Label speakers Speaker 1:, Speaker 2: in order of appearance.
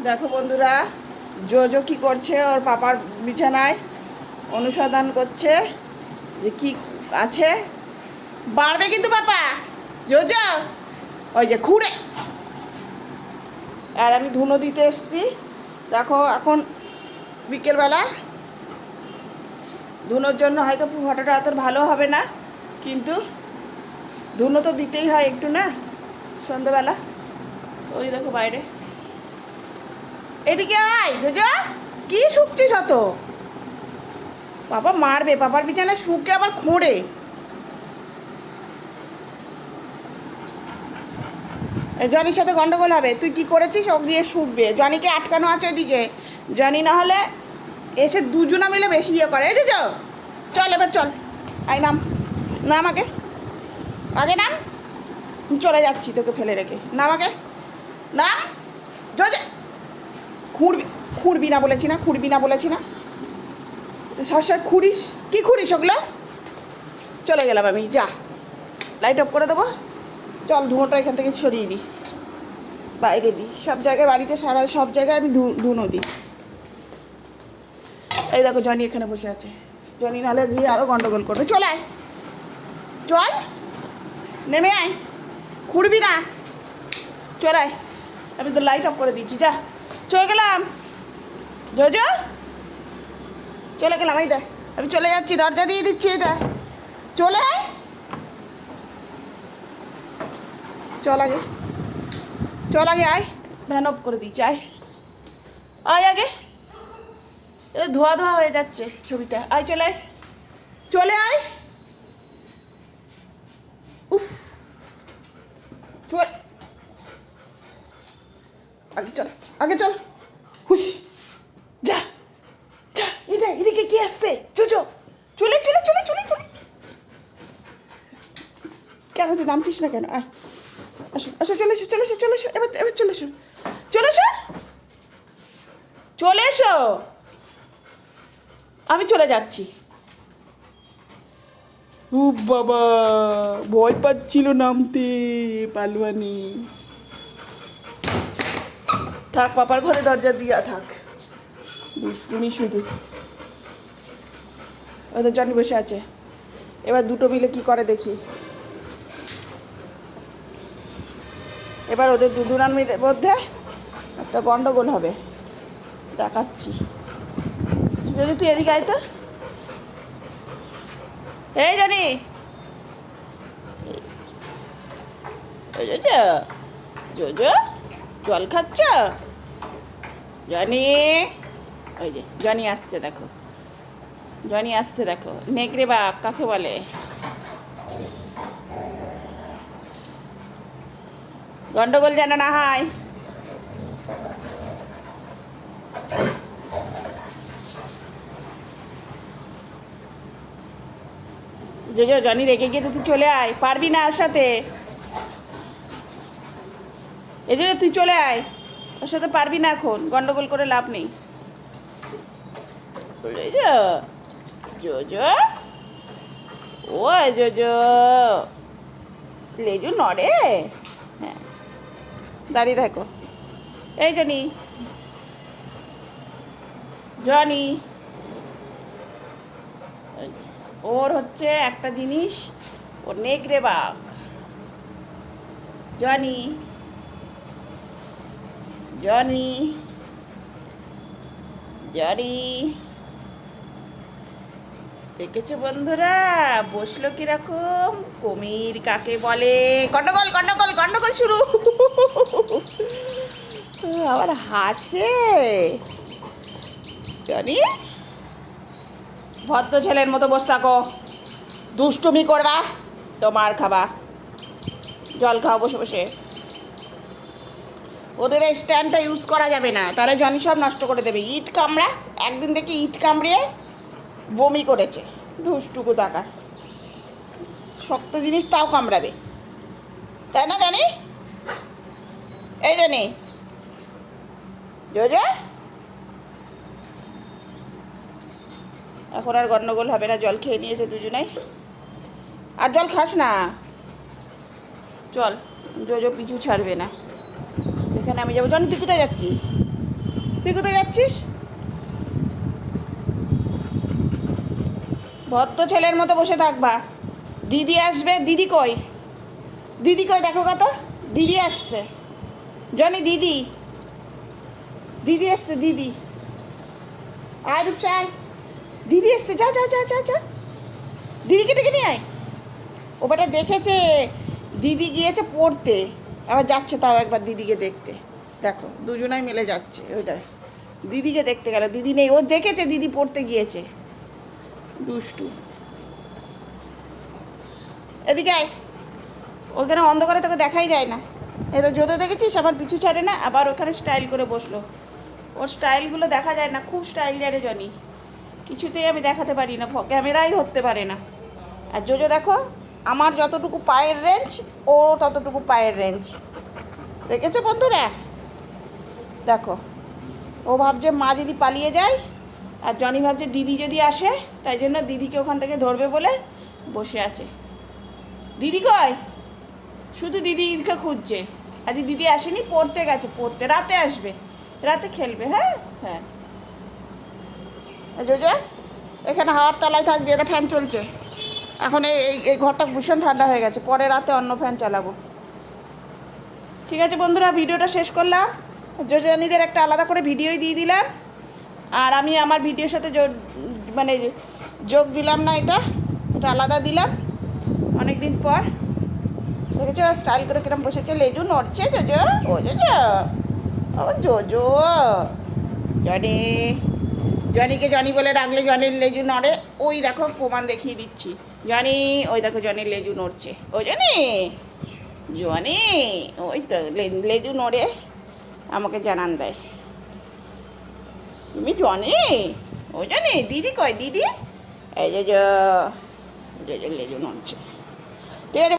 Speaker 1: দেখো বন্ধুরা, জোজো কি করছে ওর পাপার বিছানায়? অনুসন্ধান করছে যে কি আছে। বাড়বে কিন্তু পাপা। জোজো, ওই যে খুঁড়ে। আর আমি ধুনো দিতে এসছি। দেখো, এখন বিকেলবেলা। ধুনোর জন্য হয়তো ফটোটা অত ভালো হবে না, কিন্তু ধুনো তো দিতেই হয় একটু না, সন্ধ্যেবেলা। ওই দেখো বাইরে। এদিকে আয় জোজো কি শুকছিস অত? বাবা মারবে, বাবার বিছানায় শুকে আবার খোঁড়ে। জনির সাথে গন্ডগোল হবে। তুই কি করেছিস? ও গিয়ে শুকবে। জনিকে আটকানো আছে ওদিকে জনি না হলে এসে দুজনা মিলে বেশি ইয়ে করে এই চল, এবার চল। আই নাম। নাম আগে। আগে নাম। চলে যাচ্ছি তোকে ফেলে রেখে। নাম আগে। নাম। খুঁড়বি খুঁড়বি না বলেছি না, খুঁড়বি না বলেছি না। সবসময় খুঁড়িস? কি খুঁড়িস ওগুলো? চলে গেলাম আমি, যা। লাইট অফ করে দেবো। চল ধুঁয়োটা এখান থেকে ছড়িয়ে দিই। বাইরে দিই। সব জায়গায় বাড়িতে সারা, সব জায়গায় আমি ধুনো দিই। এই দেখো, জনি এখানে বসে আছে। জনি নাহলে গিয়ে আরও গন্ডগোল করবে। চলে আয়। চল নেমে আয়। খুঁড়বি না। চল আয়। আমি তো লাইট অফ করে দিচ্ছি, যা। চলে গেলাম। জোজো চলে গেলাম, এই দেখ। আমি চলে যাচ্ছি, দরজা দিয়ে দিচ্ছি, এই দেখ। চলে চল আগে। চল আগে, আয়। ভ্যান অফ করে দিচ্ছি, আয়। আয় আগে। ধোয়া ধোয়া হয়ে যাচ্ছে ছবিটা। আয়, চলে আয়। চলে আয়। উফ। চল আগে চল আগে চল। হুস যা যা এটা এদিকে কি আসছে? চুচো চলে চলে চলে চলে চলে। কেন তুই নামছিস না কেন? আয়। আসো আসো, চলে এসো চলে এসো চলে এসো। এবার এবার চলে এসো। চলে এসো? চলে এসো? আমি চলে যাচ্ছি। বাবা, ভয় পাচ্ছিল নামতে পালুয়ানি থাক, পাপার ঘরে দরজা দিয়া থাক। দুষ্টুমি শুধু। ওদের জনি বসে আছে। এবার দুটো মিলে কি করে দেখি। এবার ওদের দুজনার মধ্যে একটা গন্ডগোল হবে। দেখাচ্ছি। যদি তুই এদিকে আয় তো। এই জানি জোজো জল খাচ্ছ? জনি, ওই যে, জনি আসছে, দেখো। জনি আসছে, দেখো। নেকড়ে বা কাকে বলে? গন্ডগোল যেন না হয়। যে জনি রেগে গিয়ে তুই চলে আয়। পারবি না ওর সাথে এই যে তুই চলে আয়। ওর সাথে পারবি না এখন, গন্ডগোল করে লাভ নেই। ও লেজু নড়ে? হ্যাঁ। দাঁড়িয়ে থাকো। এই জনি। জনি। ওর হচ্ছে একটা জিনিস, ওর নেকড়ে বাঘ। জনি। জনি জনি দেখেছ বন্ধুরা? বসল কীরকম? কুমির কাকে বলে? গন্ডগোল গন্ডগোল গন্ডগোল শুরু। আবার হাসে। জানি ভদ্র ছেলের মতো বসে থাকো। দুষ্টুমি করবা, তোমার খাবা। জল খাও বসে বসে। ওদের এই স্ট্যান্ডটা ইউজ করা যাবে না। তাহলে জনি সব নষ্ট করে দেবে। ইট কামড়া, একদিন দেখি ইট কামড়িয়ে বমি করেছে। ধুসটুকু টাকা। শক্ত জিনিস তাও কামড়াবে। তাই না, জানি? এই জানি। জোজা? এখন আর গন্ডগোল হবে না, জল খেয়ে নিয়েছে দুজনেই আর জল খাস না। চল, জোজো পিছু ছাড়বে না। এখানে আমি যাব। জানি, তুই কোথায় যাচ্ছিস? তুই কোথায় যাচ্ছিস? ভদ্র ছেলের মতো বসে থাকবা। দিদি আসবে, দিদি কই? দিদি কই, দেখো কত? দিদি আসছে। জনি, দিদি। দিদি আসছে, দিদি। রূপসা, আয়। দিদি এসছে যা যা যা যা যা। দিদিকে ডেকে নিয়ে আয়। ও বেটা দেখেছে। দিদি গিয়েছে পড়তে। আবার যাচ্ছে তাও একবার দিদিকে দেখতে। দেখো, দুজনাই মিলে যাচ্ছে ওইটা দিদিকে দেখতে গেল, দিদি নেই, ও দেখেছে দিদি পড়তে গিয়েছে। দুষ্টু। এদিকে আয়। ওখানে অন্ধকারে তোকে দেখাই যায় না। এটা যদিও দেখেছিস আমার পিছু ছাড়ে না, আবার ওখানে স্টাইল করে বসল। ওর স্টাইলগুলো দেখা যায় না, খুব স্টাইল জানে জনি। কিছুতেই আমি দেখাতে পারি না ক্যামেরাই ধরতে পারে না। আর জোজো দেখো আমার যতটুকু পায়ের রেঞ্জ ও ততটুকু পায়ের রেঞ্জ দেখেছ বন্ধুরা? দেখো, ও ভাবছে মা যদি পালিয়ে যায়, আর জনি ভাবছে দিদি যদি আসে, তাই জন্য দিদিকে ওখান থেকে ধরবে বলে বসে আছে। দিদি কয় শুধু দিদিকে খুঁজছে। আজ দিদি আসেনি, পড়তে গেছে, পড়তে, রাতে আসবে, রাতে খেলবে হ্যাঁ? হ্যাঁ। জোজো এখানে হাওয়ার তলায় থাকবে, এটা ফ্যান চলছে। এখন এই, এই- ঘরটা ভীষণ ঠান্ডা হয়ে গেছে। পরে রাতে অন্য ফ্যান চালাবো। ঠিক আছে বন্ধুরা, ভিডিওটা শেষ করলাম। যোজনীদের একটা আলাদা করে ভিডিওই দিয়ে দিলাম। আর আমি আমার ভিডিওর সাথে মানে যোগ দিলাম না এটা। এটা আলাদা দিলাম অনেক দিন পর। দেখেছ স্টাইল করে কিরম বসেছে? লেজু নড়ছে, জোজো। ও জোজো। ও, জোজো। জনি। জনিকে জনি বলে রাখলে জনির লেজু নড়ে। ওই দেখো প্রমাণ দেখিয়ে দিচ্ছি। জনি, ওই দেখো জনির লেজু নড়ছে। ও জনি জনি, ওই তো লেজু নড়ে, আমাকে জানান দেয়। তুমি জনি? ও জনি, দিদি কয়, দিদি? এই যে যে লেজু নড়ছে। ঠিক আছে।